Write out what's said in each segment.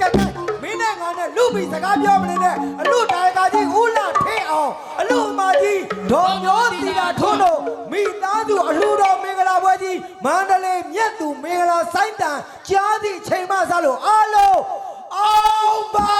ကဲကဲမင်းနဲ့ငါနဲ့လူပြီးစကားပြောမနေနဲ့အလူတိုင်ကကြီးဦးလာထင်းအောင်အလူအမကြီးဒေါ်မျိုးစီတာထွန်းတို့မိသားစုအလူတော်မင်္ဂလာပွဲကြီးမန္တလေးမြတ်သူမင်္ဂလာဆိုင်တန်ကြားသည့်ချိန်မှစလို့အားလုံးအောင်ပါ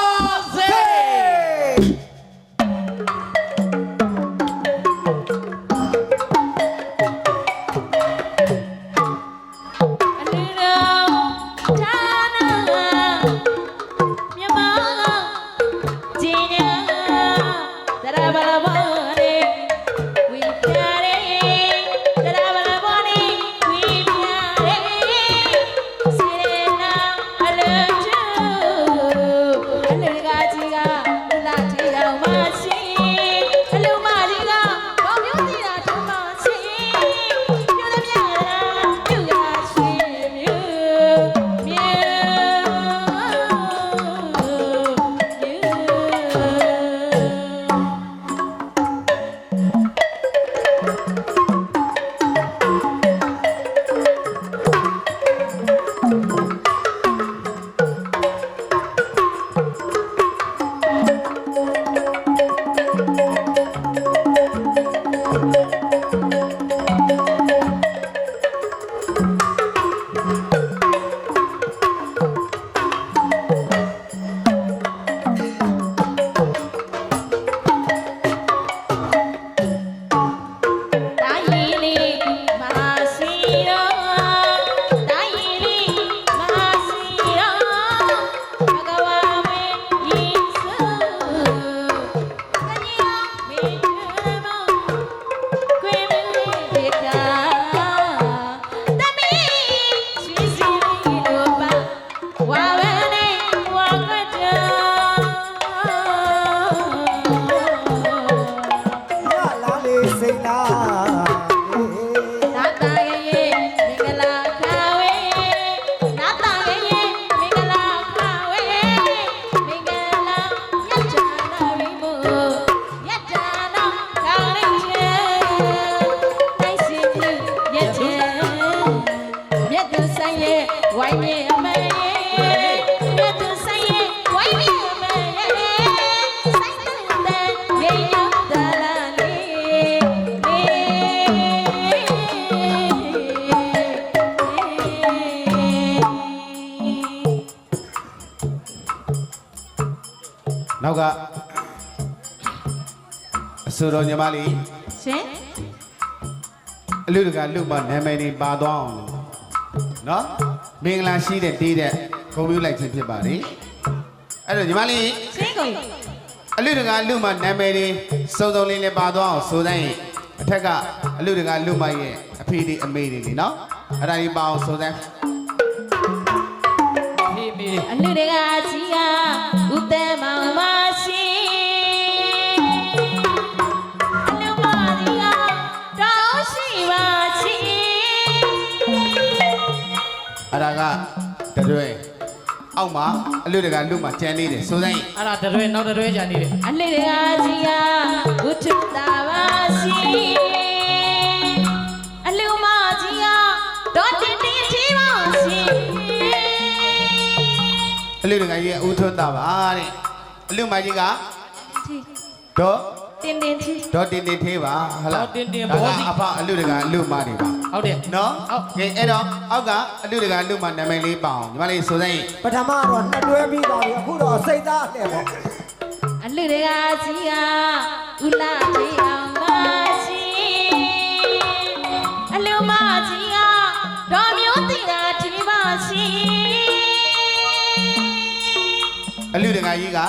က်ကအဆိုတော်ညီမလေးရှင်အလူတကလူမနာမည်တွေပါသွားအောင်လို့နော်မင်္ဂလာရှိတဲ့တေးတဲ့ဂုဏ်ပြုလိုက်ခြင်းဖြစ်ပါတယ်အဲ့တော့ညီမလေးရှင်ကိုအလူတကလူမနာမည်တွေစုံစုံလေးလေးပါသွားအောင်ဆိုတိုင်းအထက်ကအလူတကလူမရဲ့အဖေတွေအမေတွေလေနော်အဲ့ဒါကြီးပါအောင်ဆိုတိုင်းဖေးမေအလူတွေကကြီးကဥတဲမောင် အဲ့ဒါကတရွဲအောက်မှာအလူတကလူမကျန်နေတယ်ဆိုတိုင်းအဲ့ဒါတရွဲနောက်တရွဲကြာနေတယ်အလူတွေကကြီးကဥထုတာပါရှိအလူမကြီးကတော့တင်တင်ချီပါရှိအလူတကကြီးကဦးထွန်းတာပါတဲ့အလူမကြီးကတော့တင်တင်ချီဒေါ်တင်တင်သေးပါဟဟလားဒေါ်တင်တင်ဒါဘောကစီအဖအလူတကအလူမတွေပါ ဟုတ်တယ်နော်ဟုတ်ကဲအဲ့တော့အောက်ကအလူတကအလူမနာမည်လေးပါအောင်ညီမလေးဆိုတိုင်းပထမတော့နှစ်တွဲပြီးသွားပြီအခုတော့စိတ်သားနဲ့ပေါ့အလူတွေကကြီးကဥလာတေအောင်မရှိအလူမကြီးကတော့မျိုးတည်တာဒီပါရှိအလူတကကြီးက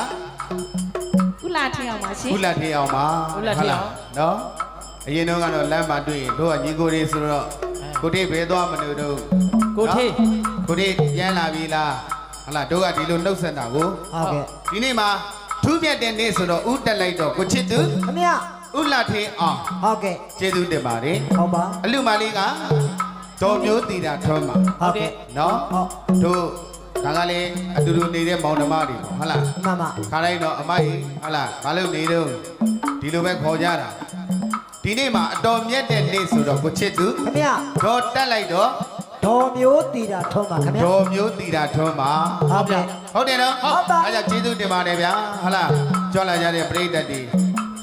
ဥလာတေအောင်ပါရှိခုလက်ထေးအောင်ပါခုလက်ထေးအောင်ဟုတ်လားနော် အရင်တော့ကတော့လမ်းမှာတွေ့ရင်တို့ကညီကိုလေးဆိုတော့ကိုတိဘယ်သွားမလို့တို့ကိုထေးနော်ကိုတိပြန်လာပြီလားဟဟလားတို့ကဒီလိုနှုတ်ဆက်တာကိုဟုတ်ကဲ့ဒီနေ့မှာထူးမြတ်တဲ့နေ့ဆိုတော့ဥတက်လိုက်တော့ကိုချစ်သူခမရဥလက်ထေးအောင်ဟုတ်ကဲ့ကျေးဇူးတင်ပါတယ်ဟုတ်ပါအလူမလေးကဒေါ်မျိုးတီတာထွန်းပါဟုတ်ကဲ့နော်ဟုတ်တို့ဒါကလည်းအတူတူနေတဲ့မောင်နှမတွေပေါ့ဟုတ်လားမမခါလိုက်တော့အမကြီးဟုတ်လားဘာလို့နေတော့ဒီလိုပဲခေါ်ကြတာ ဒီနေ့မှာအတော်မြတ်တဲ့နေ့ဆိုတော့ကိုချစ်သူခမရတော့တက်လိုက်တော့ဒေါ်မျိုးတီတာထုံးပါခင်ဗျာဒေါ်မျိုးတီတာထွန်းပါဟုတ်ကဲ့ဟုတ်တယ်နော်ဟုတ်ပါအဲ့ဒါကျေးဇူးတင်ပါတယ်ဗျာဟုတ်လားကြွလာကြတဲ့ပရိသတ်တွေ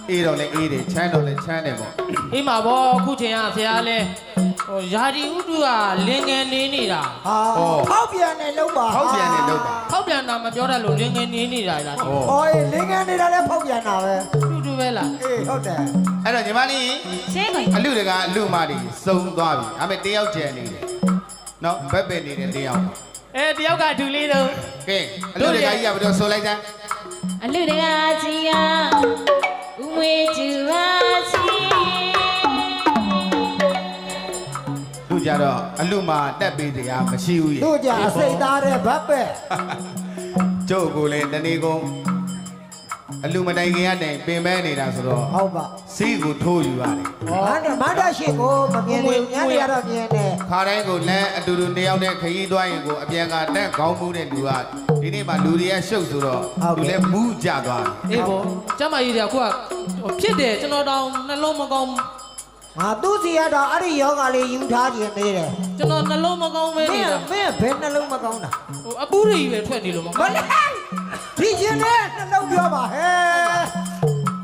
အေးတော့လဲအေးတယ်ချမ်းတော့လဲချမ်းတယ်ပေါ့အေးမှာဗောအခုချိန်ကဆရာလဲဟိုယာဒီဥတုကလင်ငယ်နေနေတာဟာဟောဖောက်ပြန်နေလို့ပါဟောက်ပြန်နေလို့ပါထောက်ပြန်တာမပြောတတ်လို့လင်ငယ်နေနေတာလားဟောဟောအေးလင်းငယ်နေတာလည်းဖောက်ပြန်တာပဲ တူတူပဲလားအေးဟုတ်တယ်အဲ့တော့ညီမလေးရှင်းကိုအလူတကအလူမတွေစုံသွားပြီအဲ့မဲ့တယောက်ကျန်နေတယ်နော်ဘက်ပဲနေတဲ့တယောက်အဲတယောက်ကဒူလေးတော့ကဲအလူတကကြီးကဘယ်လိုဆိုလိုက်စမ်းအလူတကာကြီးကဦးမွေကျူပါစီလူကြတော့အလူမတက်ပေးတရားမရှိဘူးရေတို့ကြအစိတ်သားတဲ့ဘတ်ပဲကျုပ်ကိုလည်းတနေ့ကုန် အလူမတိုင်ခင်ကနေပင်မဲနေတာဆိုတော့ဟုတ်ပါစီးကိုထိုးယူရတယ်မန္တမန္တရှိကိုမမြင်ဘူးညနေရတော့မြင်တယ်ခါတိုင်းကိုလမ်းအတူတူတယောက်နဲ့ခရီးသွားရင်ကိုအပြန်ကတက်ခေါင်းမူးတဲ့လူကဒီနေ့မှလူတွေကရှုပ်ဆိုတော့လူလည်းမူးကြသွားတယ်အေးဗောကျမကြီးတွေကခုကဟိုဖြစ်တယ်ကျွန်တော်တောင်နှလုံးမကောင်းငါသူ့စီကတော့အဲ့ဒီယောဂလေးယူထားခြင်းနေတယ်ကျွန်တော်နှလုံးမကောင်းပဲမနေင်းတာမင်းဘယ်နှလုံးမကောင်းတာဟိုအပူတွေပဲထွက်နေလို့မမကောင်းလေး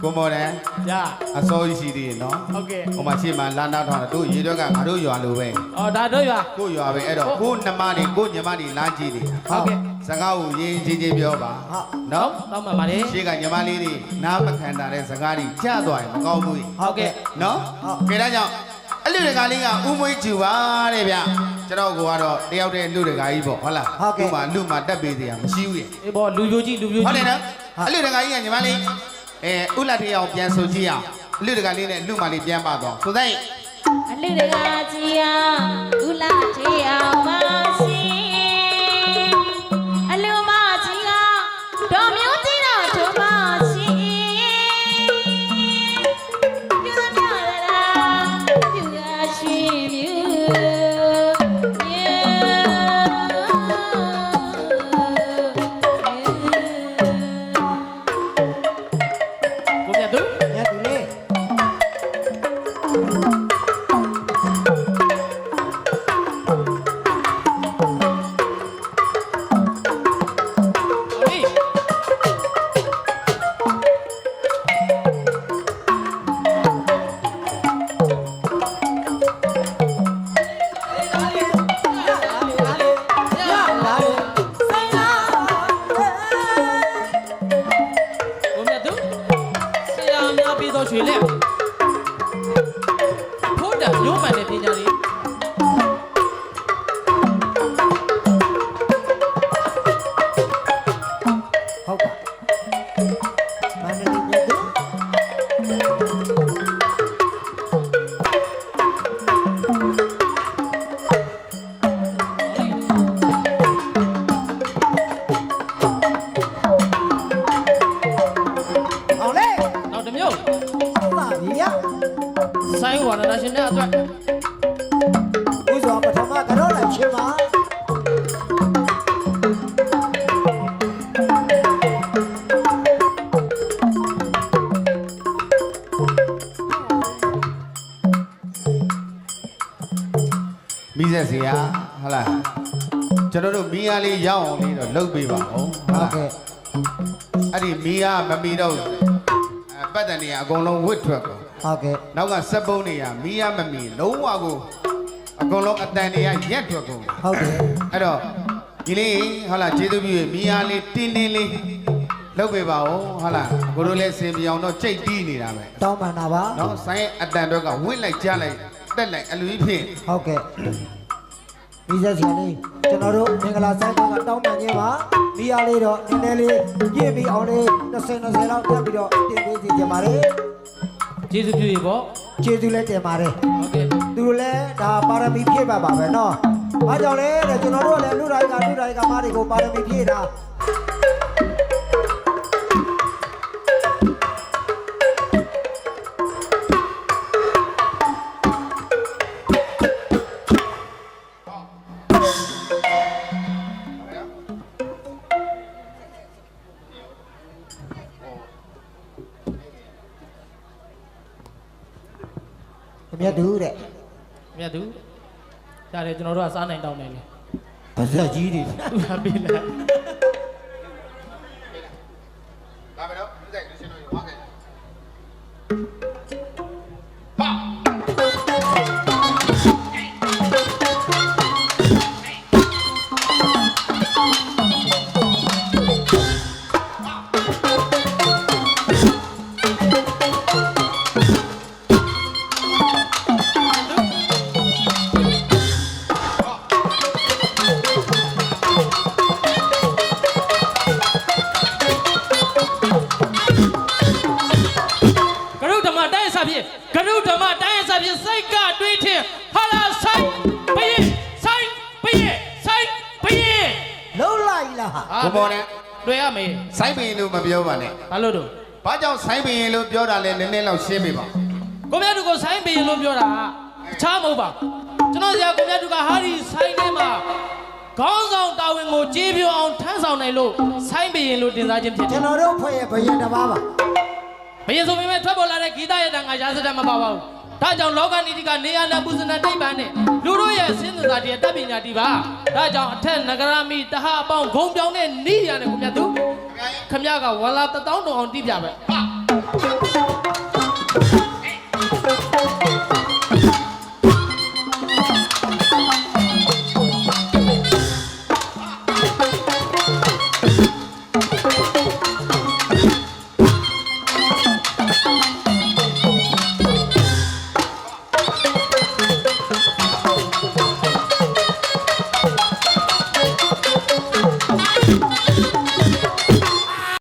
ကိုမော်တယ်ရအစိုးရရှိသေးတယ်နော်ဟုတ်ကဲ့ဟိုမှာရှေ့မှာလာနာထောင်းတာတို့ရေတော့ကငါတို့ရွာလိုပဲအော်ဒါတို့ရကိုရွာပဲအဲ့တော့ကိုနှမတွေကိုညီမတွေလာကြည့်တယ်ဟုတ်ကဲ့စကားကိုရင်းချင်းချင်းပြောပါနော်တောင်းပါပါတယ်ရှေ့ကညီမလေးတွေနားမခံတာတဲ့စကားတွေကြားသွားရင်မကောင်းဘူးဟုတ်ကဲ့နော်ကဲဒါကြောင့်အလူတကာလေးကဥမွေးကျူပါတဲ့ဗျကျွန်တော်ကတော့တယောက်တည်းလူတကာကြီးပေါ့ဟုတ်လားဥမာလူမှာတက်ပေးစရာမရှိဘူးရဲ့အေးဗောလူပြိုကြီးလူပြိုဟုတ်တကြီးယ်နော်အလူတကာကြီးကညီမလေး အဲဥလာတယောက်ပြန်ဆိုကြည့်အောင်အလူတကာလေးနဲ့လူမလေးပြန်ပါတော့ဆိုတဲ့အလူတကာကြီးကဦးလာချေအောင်ပါစီအလူမကြီးကဒေါ်မျိုး ဟေး မိဆက်စရာဟုတ်လားကျွန်တော်တို့မီးအားလေးရောက်အောင်လေးတော့လုပ်ပေးပါဦးဟုတ်ဟုတ်လားကဲ့အဲ့ဒီမီးအားမမီတော့အဲပတ်တန်နေရအကုန်လုံးဝစ်ထွက်ကုန်ဟုတ်ကဲ့နောက်ကစက်ပုံးနေရမီးအားမမီလုံးဝကိုအကုန်လုံးအတန်နေရရက်ထွက်ကုန်ဟုတ်တယ်အဲ့တော့ဒီလေးဟုတ်လားကျေးဇူးပြုရမီးအားလေးတင်းတင်းလေးလုပ်ပေးပါဦးဟုတ်လားကိုတို့လည်းစင်ပြောင်တော့ကြိတ်တီးနေတာပဲတောင်းပန်တာပါနော်ဆိုင်းအတန်တော့ကဝစ်လိုက်ကြလိုက်တက်လိုက်အလူကြီးဖြစ်ဟုတ်ကဲ့ ဒီဆက်စီလေးကျွန်တော်တို့မင်္ဂလာဆိုင်ကတောင်းပန်ခြင်းပါဒီအားလေးတော့နည်းနည်းလေးပြည့်ပြီးအောင်လေး20 20လောက်တက်ပြီးတော့တင်ပေးစီကြပါလေ ကျေးဇူးပြုရေပေါ့ ကျေးဇူးလည်းတင်ပါတယ် ဟုတ်ကဲ့ သူတို့လည်းဒါပါရမီဖြည့်ပါပါပဲเนาะဘာကြောင့်လဲတဲ့ကျွန်တော်တို့ကလည်းလူတိုင်းကလူတိုင်းကမားတွေကိုပါရမီဖြည့်တာ ကျွန်တော်တို့ကစားနိုင်တောင်းတယ်လေပါဇက်ကြီးတွေသူကပေးလို လားဟာဘပေါ်နဲ့တွေ့ရမေးစိုင်းပင်လို့မပြောပါနဲ့ဘာလို့တော့ဘာကြောင့်စိုင်းပင်လို့ပြောတာလဲနည်းနည်းလောက်ရှင်းပေးပါကိုမြတ်သူကိုဆိုင်ဘယင်လို့ပြောတာအခြားမဟုတ်ပါကျွန်တော်ဆရာကိုမြတ်သူကဟာဒီဆိုင်ထဲမှာခေါင်းဆောင်တာဝန်ကိုကြေးပြအောင်ထမ်းဆောင်နိုင်လို့ဆိုင်ဘယင်လို့တင်စားခြင်းဖြစ်တယ်ကျွန်တော်တို့ဖွဲ့ရဲ့ဘယင်တစ်ပါးပါဘယင်ဆိုပေမဲ့ထွက်ပေါ်လာတဲ့ဂီတရတန်ကရာဇတက်မပါပါဘူး ဒါကြောင့်လောကနိတိကနေရနာပုဇနာတိတ်ပန်းနဲ့လူတို့ရဲ့စင်းစသာတည်းတပ်ပညာတီပါဒါကြောင့်အထက်နဂရမီတဟအပေါင်းဂုံပြောင်းတဲ့နိရနဲ့ကိုမြတ်သူခမရကဝလာတတောင်းတောင်အောင်တိပြပဲ